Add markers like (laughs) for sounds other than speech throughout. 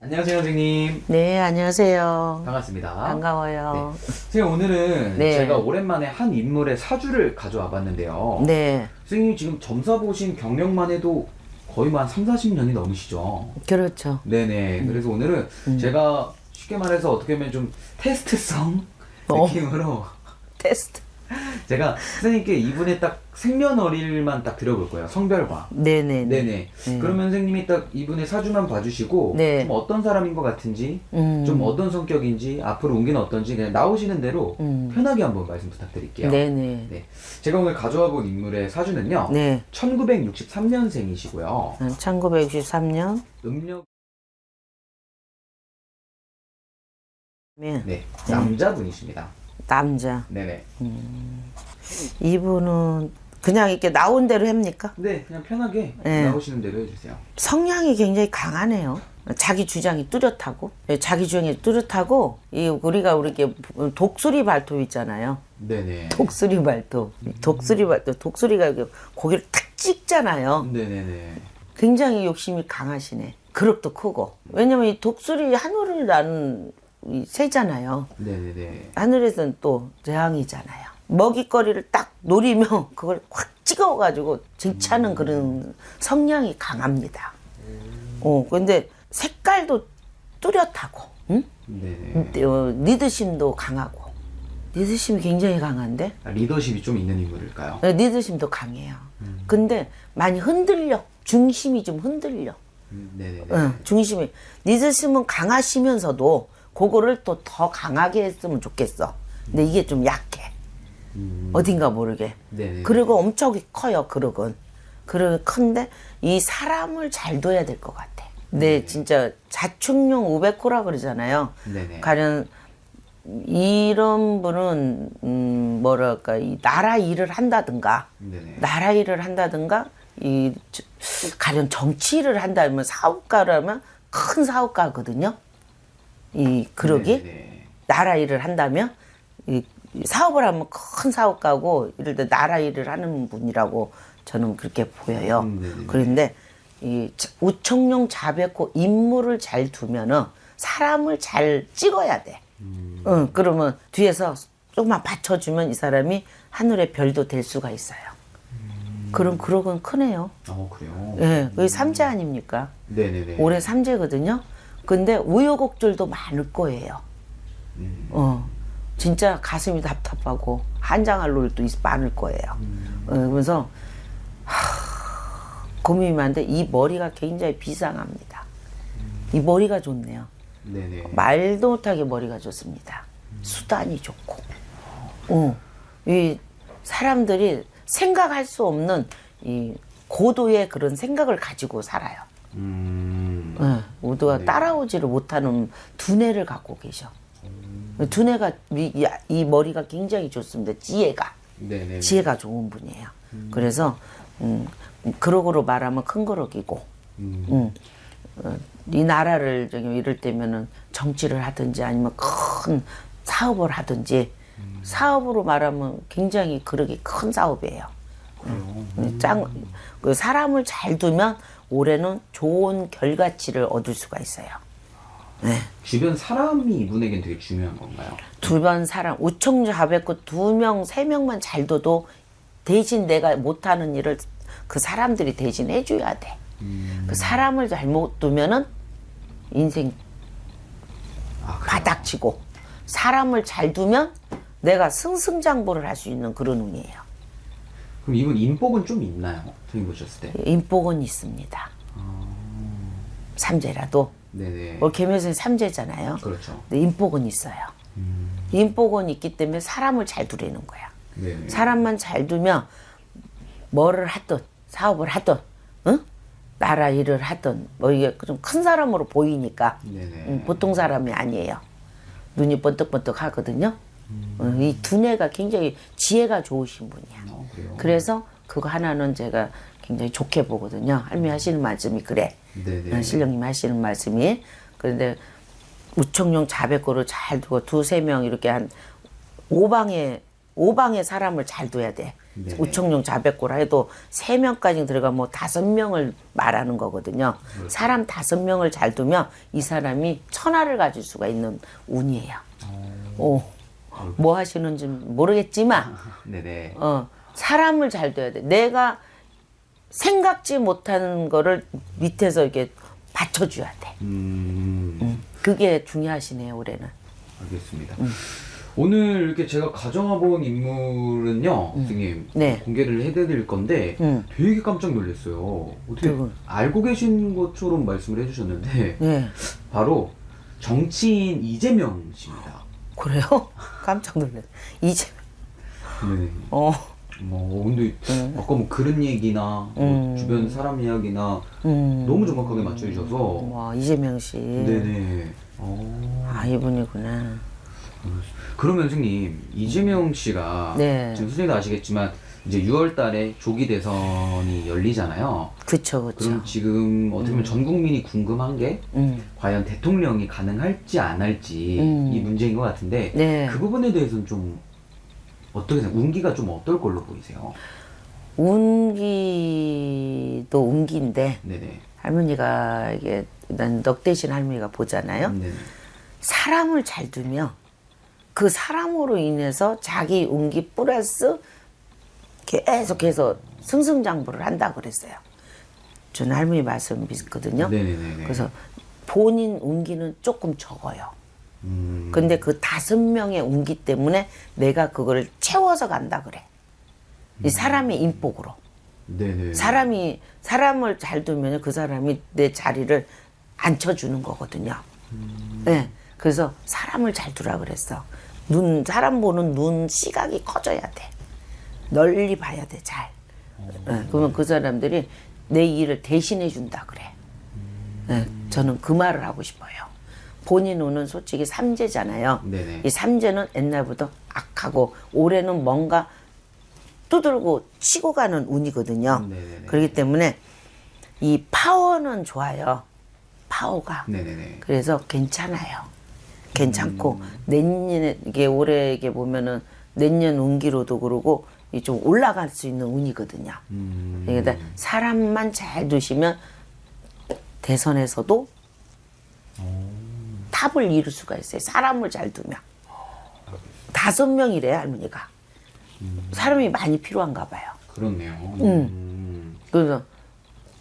안녕하세요, 선생님. 네, 안녕하세요. 반갑습니다. 반가워요. 선생님, 오늘은 네. 제가 오랜만에 한 인물의 사주를 가져와 봤는데요. 네, 선생님 지금 점사 보신 경력만 해도 거의 뭐한 3, 40년이 넘으시죠? 그렇죠. 네네. 그래서 오늘은 제가 쉽게 말해서 어떻게 보면 좀 테스트성 어. 느낌으로 테스트. (laughs) 제가 선생님께 이분의 딱 생년월일만 딱 드려볼 거예요. 성별과. 네네. 네 네. 그러면 선생님이 딱 이분의 사주만 봐주시고 네. 좀 어떤 사람인 것 같은지 음. 좀 어떤 성격인지 앞으로 옮기는 어떤지 그냥 나오시는 대로 음. 편하게 한번 말씀 부탁드릴게요. 네네. 네. 제가 오늘 가져와 본 인물의 사주는요. 네. 1963년생이시고요. 1963년. 음력 네. 네. 남자분이십니다. 남자. 네네. 이분은 그냥 이렇게 나온 대로 합니까? 네, 그냥 편하게 네. 나오시는 대로 해주세요. 성향이 굉장히 강하네요. 자기 주장이 뚜렷하고, 예, 자기 주장이 뚜렷하고, 이 우리가 우리게 독수리 발톱 있잖아요. 네네. 독수리 발톱, 독수리 발톱, 독수리가 이렇게 고개를 탁 찍잖아요. 네네네. 굉장히 욕심이 강하시네. 그릇도 크고. 왜냐면 이 독수리 하늘을 나는 이 새잖아요. 네네네. 하늘에서는 또 재앙이잖아요. 먹이거리를 딱 노리면 그걸 확 찍어가지고 쟁취하는 그런 성향이 강합니다. 어, 근데 색깔도 뚜렷하고, 응? 네네. 어, 리드심도 강하고. 리드심이 굉장히 강한데? 아, 리더십이 좀 있는 인물일까요? 어, 리드심도 강해요. 근데 많이 흔들려. 중심이 좀 흔들려. 음, 네네네. 응, 중심이. 리드심은 강하시면서도 그거를 또 더 강하게 했으면 좋겠어. 근데 이게 좀 약해. 음, 어딘가 모르게. 네네. 그리고 엄청 커요, 그릇은. 그릇 큰데 이 사람을 잘 둬야 될 것 같아. 근데 진짜 자축용 500호라 그러잖아요. 네네. 가령 이런 분은 음 뭐랄까 이 나라 일을 한다든가 네네. 나라 일을 한다든가 이 저- 가령 정치 일을 한다면 사업가라면 큰 사업가거든요. 이 그러기 네네. 나라 일을 한다면 이 사업을 하면 큰 사업가고 이럴 때 나라 일을 하는 분이라고 저는 그렇게 보여요. 음, 네네네. 그런데 이 자- 우청룡 자백고 인물을 잘 두면은 사람을 잘 찍어야 돼. 음. 응, 그러면 뒤에서 조금만 받쳐주면 이 사람이 하늘의 별도 될 수가 있어요. 그럼 그러건 크네요. 어, 그래요? 예, 그게 삼재 아닙니까? 네네네. 올해 삼재거든요. 근데 우여곡절도 많을 거예요. 음. 어, 진짜 가슴이 답답하고 한장할 있- 많을 거예요. 어, 그래서 하, 고민이 많은데 이 머리가 굉장히 비상합니다. 이 머리가 좋네요. 네네. 말도 못하게 머리가 좋습니다. 수단이 좋고, 어, 이 사람들이 생각할 수 없는 이 고도의 그런 생각을 가지고 살아요. 음. 예, 모두가 따라오지를 못하는 두뇌를 갖고 계셔. 두뇌가 이, 이- 이 머리가 굉장히 좋습니다. 지혜가 네네. 지혜가 좋은 분이에요. 그래서 음, 그러고로 말하면 큰 거럭이고, 음. 음, 어, 이 나라를 저기 이럴 때면은 정치를 하든지 아니면 큰 사업을 하든지 사업으로 말하면 굉장히 그러기 큰 사업이에요. 음, 짱, 그 사람을 잘 두면 올해는 좋은 결과치를 얻을 수가 있어요. 네. 주변 사람이 이분에겐 되게 중요한 건가요? 두번 사람, 우청주 하백고 두 명, 세 명만 잘 둬도 대신 내가 못하는 일을 그 사람들이 대신 해줘야 돼. 그 사람을 잘못 두면은 인생 아? 바닥치고 사람을 잘 두면 내가 승승장구를 할 수 있는 그런 운이에요. 그럼 이분 인복은 좀 있나요? 선생님 보셨을 때? 인복은 있습니다. 삼재라도 네네. 뭐 개묘생 삼재잖아요. 그렇죠. 근데 인복은 있어요. 인복은 있기 때문에 사람을 잘 두려는 거야. 네네. 사람만 잘 두면 뭐를 하든 사업을 하든 응? 나라 일을 하든 뭐 이게 좀 큰 사람으로 보이니까. 음, 보통 사람이 아니에요. 눈이 번뜩번뜩 하거든요. 어, 이 두뇌가 굉장히 지혜가 좋으신 분이야. 어? 그래서 그거 하나는 제가 굉장히 좋게 보거든요. 할머니 하시는 말씀이 그래. 네네. 어, 신령님 하시는 말씀이. 그런데 우청룡 자백고를 잘 두고 두세 명 이렇게 한 오방에 오방에 사람을 잘 둬야 돼. 네네. 우청룡 자백고라 해도 세 명까지 들어가면 뭐 다섯 명을 말하는 거거든요. 그렇죠. 사람 다섯 명을 잘 두면 이 사람이 천하를 가질 수가 있는 운이에요. 오, 뭐 하시는지 모르겠지만 (laughs) 네네. 어, 사람을 잘 둬야 돼. 내가 생각지 못하는 거를 밑에서 이렇게 받쳐줘야 돼. 음, 그게 중요하시네요, 올해는. 알겠습니다. 오늘 이렇게 제가 가져와 본 인물은요, 선생님 네. 공개를 해드릴 건데 음. 되게 깜짝 놀랐어요. 어떻게 누구? 알고 계신 것처럼 말씀을 해주셨는데 네. 바로 정치인 이재명 씨입니다. 그래요? (laughs) 깜짝 놀랐어. 이제, 네. 어, 뭐 근데 아까 뭐 그런 얘기나 뭐 주변 사람 이야기나 음. 너무 정확하게 맞춰주셔서 와, 이재명 씨. 네네. 어. 아, 이분이구나. 그러면 선생님 이재명 씨가 네. 지금 선생님도 아시겠지만 이제 6월 달에 조기 대선이 열리잖아요. 그쵸, 그쵸. 그럼 지금 어떻게 보면 전 국민이 궁금한 게 음. 과연 대통령이 가능할지 안 할지 음. 이 문제인 것 같은데 네. 그 부분에 대해서는 좀 어떻게 생각? 운기가 좀 어떨 걸로 보이세요? 운기도 운기인데, 네네. 할머니가 이게, 난 넉 대신 할머니가 보잖아요. 네네. 사람을 잘 두면 그 사람으로 인해서 자기 운기 플러스 계속해서 승승장구를 한다 그랬어요. 저는 할머니 말씀 믿거든요. 네네네. 그래서 본인 운기는 조금 적어요. 음. 근데 그 다섯 명의 운기 때문에 내가 그거를 채워서 간다 그래. 이 사람의 인복으로. 네네. 사람이 사람을 잘 두면 그 사람이 내 자리를 앉혀주는 거거든요. 네, 그래서 사람을 잘 두라 그랬어. 눈 사람 보는 눈 시각이 커져야 돼. 널리 봐야 돼 잘. 네, 그러면 그 사람들이 내 일을 대신해 준다 그래. 네, 저는 그 말을 하고 싶어요. 본인 운은 솔직히 삼재잖아요. 네네. 이 삼재는 옛날부터 악하고 올해는 뭔가 두들고 치고 가는 운이거든요. 네네네. 그렇기 때문에 이 파워는 좋아요. 파워가. 네네네. 그래서 괜찮아요. 괜찮고 음. 내년에 이게 올해 이게 보면은 내년 운기로도 그러고 이 좀 올라갈 수 있는 운이거든요. 음. 그러니까 사람만 잘 두시면 대선에서도 탑을 이룰 수가 있어요. 사람을 잘 두면 다섯 명이래요 할머니가. 사람이 많이 필요한가 봐요. 그렇네요. 음. 그래서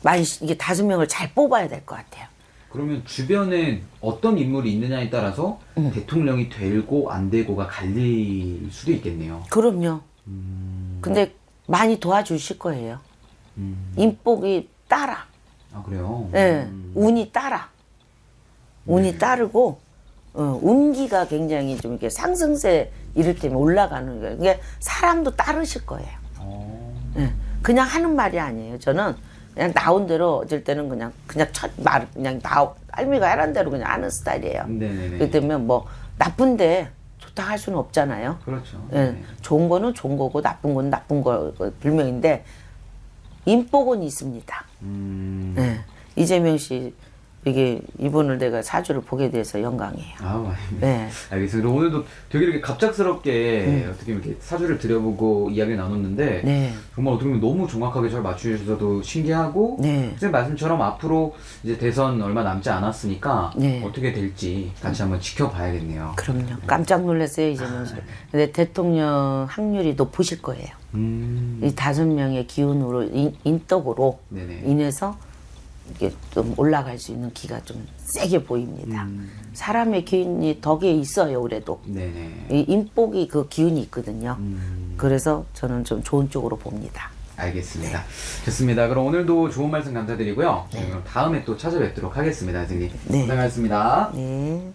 많이 이게 다섯 명을 잘 뽑아야 될 것 같아요. 그러면 주변에 어떤 인물이 있느냐에 따라서 음. 대통령이 되고 안 되고가 갈릴 수도 있겠네요. 그럼요. 음. 근데 많이 도와주실 거예요. 음. 인복이 따라. 아 그래요? 예, 음. 운이 따라. 운이 따르고, 어, 운기가 굉장히 좀 이렇게 상승세 이를테면 올라가는 거예요. 이게 사람도 따르실 거예요. 어. 예, 그냥 하는 말이 아니에요. 저는 그냥 나온 대로 어쩔 때는 그냥, 그냥 첫 말, 그냥 나, 할미가 하란 대로 그냥 하는 스타일이에요. 네네네. 그렇기 때문에 뭐, 나쁜데 좋 다 할 수는 없잖아요. 그렇죠. 예, 네. 좋은 거는 좋은 거고 나쁜 건 나쁜 거 불명인데 인복은 있습니다. 음. 예, 이재명 씨 이게 이분을 내가 사주를 보게 돼서 영광이에요. 아, 아닙니다. 네. 알겠습니다. 오늘도 되게 이렇게 갑작스럽게 어떻게 이렇게 사주를 드려보고 이야기를 나눴는데 네. 정말 어떻게 보면 너무 정확하게 잘 맞추셔서도 신기하고 네. 선생님 말씀처럼 앞으로 이제 대선 얼마 남지 않았으니까 네. 어떻게 될지 같이 한번 지켜봐야겠네요. 그럼요. 깜짝 놀랐어요 이재명 씨. 근데 대통령 확률이 높으실 거예요. 음. 이 다섯 명의 기운으로 인, 인덕으로 네네. 인해서 이게 좀 올라갈 수 있는 기가 좀 세게 보입니다. 음. 사람의 기운이 덕에 있어요 올해도. 네네. 이 인복이 그 기운이 있거든요. 음. 그래서 저는 좀 좋은 쪽으로 봅니다. 알겠습니다. 좋습니다. 그럼 오늘도 좋은 말씀 감사드리고요. 그럼 다음에 또 찾아뵙도록 하겠습니다, 선생님. 네. 고생하셨습니다. 네.